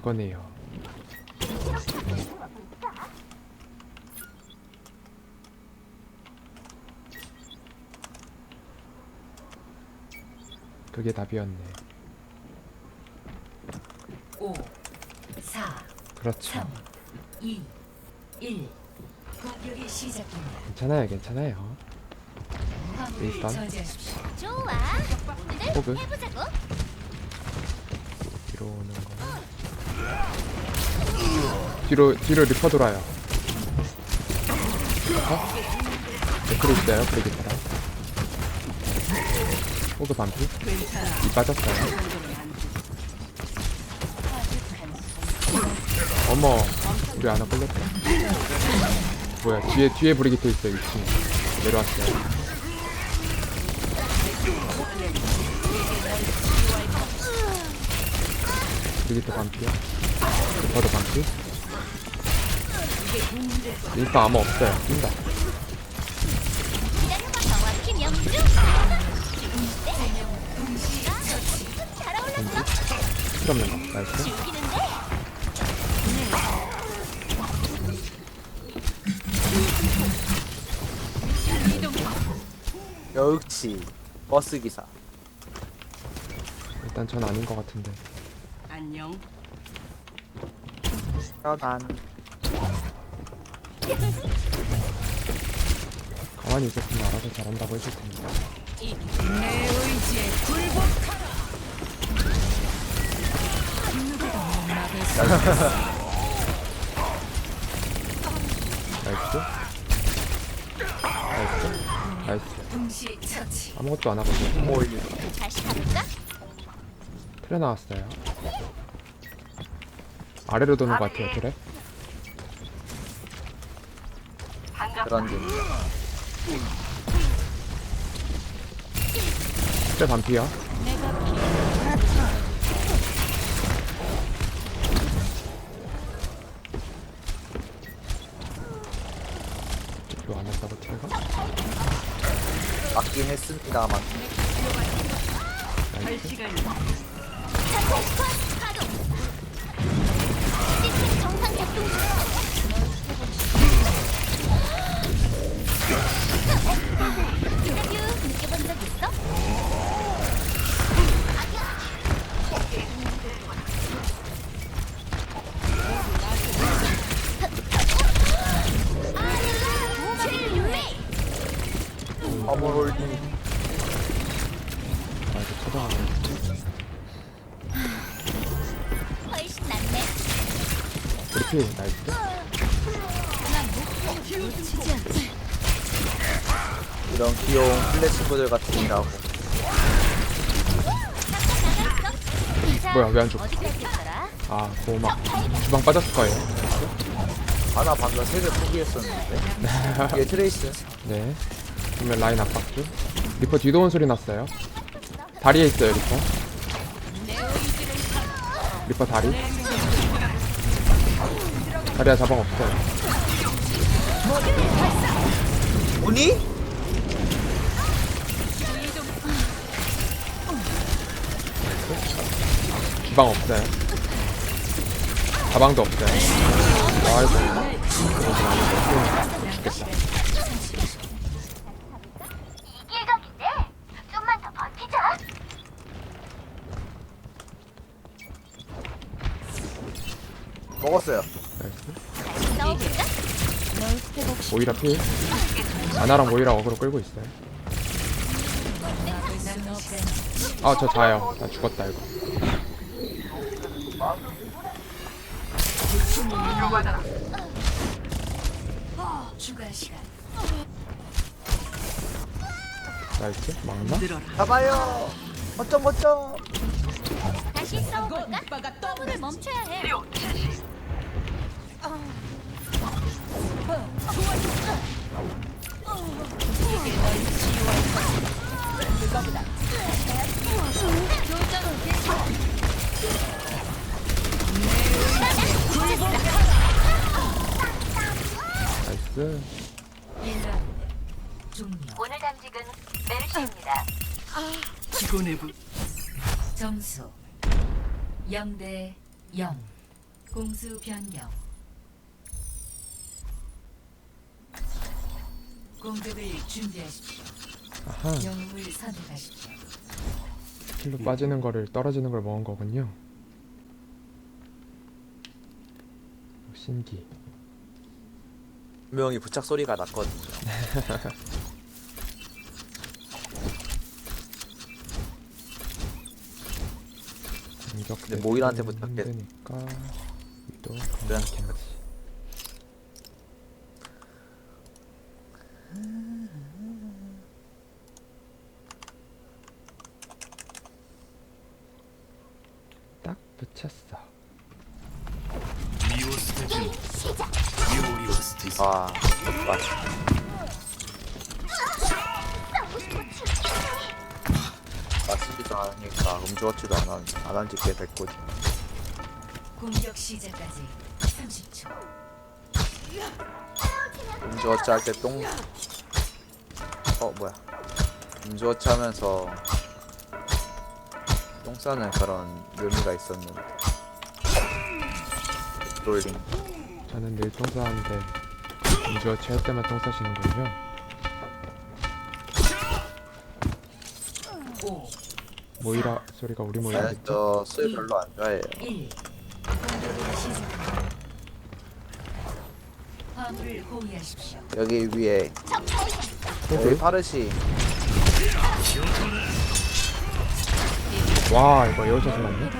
그거네요. 그게 답이었네. 5, 4, 그렇죠. 3, 2, 1. 공격이 시작됩니다. 괜찮아요, 괜찮아요. 화물을 일단. 저지하십시오. 좋아. 오늘 호그 해보자고. 뒤로 오는 거. 뒤로 뒤로 리퍼 돌아요. 리퍼? 댓글 있어요, 브리기타라. 호그 반피. 이 빠졌어요. 어머, 우리 하나 걸렸다. 뭐야, 뒤에 뒤에 브리기트 있어요, 2층. 내려왔어요. 브리기트 반피야. 리퍼도 반피. 리퍼 아무 없어요. 뛴다. 거. 나이스. 역시 버스 기사. 일단 전 아닌 것 같은데. 안녕. 편안. 가만히 있었으면 알아서 잘한다고 해줄 테니까. 내 의지에 굴복하라. 나이스. 나이스. 나이스. 동시 처치. 아무것도 안 하거든요. 뭐 다시 가볼까? 틀에 나왔어요. 아래로 도는 것 같아요, 틀에. 그런 게. 틀에 반피야. 이거 안 했다고 틀가? 맞긴 했습니다만. 나이스. 그렇지, 나이스. 이런 귀여운 플래시분들 같은 이라고. 뭐야, 왜안 줘? 어디까지 있더라? 아, 고막 주방 빠졌을 거예요. 아나 방금 세개 포기했었는데. 이게 트레이스. 네. 그러면 라인 압박 중. 리퍼 뒤도 온 소리 났어요. 다리에 있어요, 리퍼. 리퍼 다리. 다리야 자방 없어요. 오니? 주방 없어요. 자방도 없어요. 아이고. 죽겠다. 싸워볼까? 모이라 필. 아나랑 모이라 어그로 끌고 있어요. 아, 저 자요. 나 죽었다, 이거. 나이스. 막나? 잡아요. 어쩜 어쩜. 다시 싸워볼까? 화물을 멈춰야 해. 나이스. 1라운드 종료. 오늘 당직은 메르시입니다. 기고 내부. 점수 0대 0. 공수 변경. 공격을 준비하십시오. 아하 영웅을 선택하십시오. 킬로 빠지는 거를 떨어지는 걸 먹은 거군요 신기 분명히 부착 소리가 났거든요. 공격 근데 모이라한테 대비는 부탁해. 힘드니까 위도 그냥 강력해야지. 딱 붙였어 아, 맞. 맞추지도 않으니까 음주워치도 안 한, 안한 지 꽤 됐거든. 공격 시작까지 30초. 음주워치 할 때 똥, 어, 뭐야. 음주워치 하면서 똥 싸는 그런 묘미가 있었는데. 롤링. 저는 늘 똥싸는데 인주어 취할 때만 똥 싸시는군요 5, 모이라 소리가 우리 모이라 나는 저술 별로 안 좋아해요. 1. 공격을 시작합니다. 화물을 호위하십시오. 여기 위에, 여기 파르시. 와 이거 여기서 살았네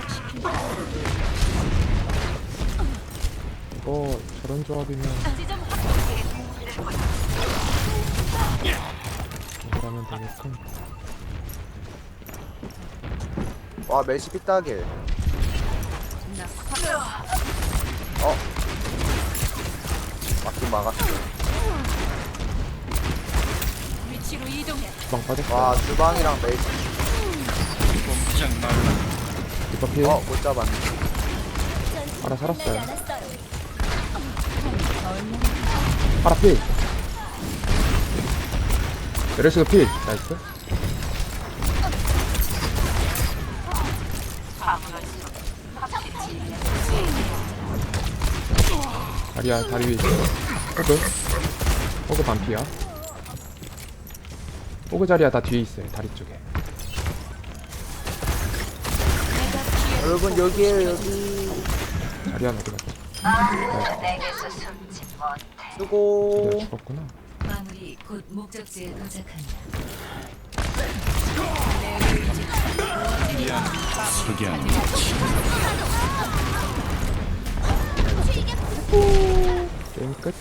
이거 저런 조합이면 와, 멜시 삐딱일. 어. 막긴 막았어. 위치로 이동해. 주방 빠졌어 와, 주방이랑 멜시. 이거 필 어, 못 잡았네. 알아 살았어요 파라 필 메르시도 필. 나이스. 다리야 다리 위에 있어. 호그. 호그 반피야. 호그 자리야 다 뒤에 있어요 다리 쪽에. 여러분, 여기에요, 여기. 자리야 어디 갔지 내게서 숨지 못해. 수고. 자리야 죽었구나 화물이 곧 목적지에 도착한다. 게임 끝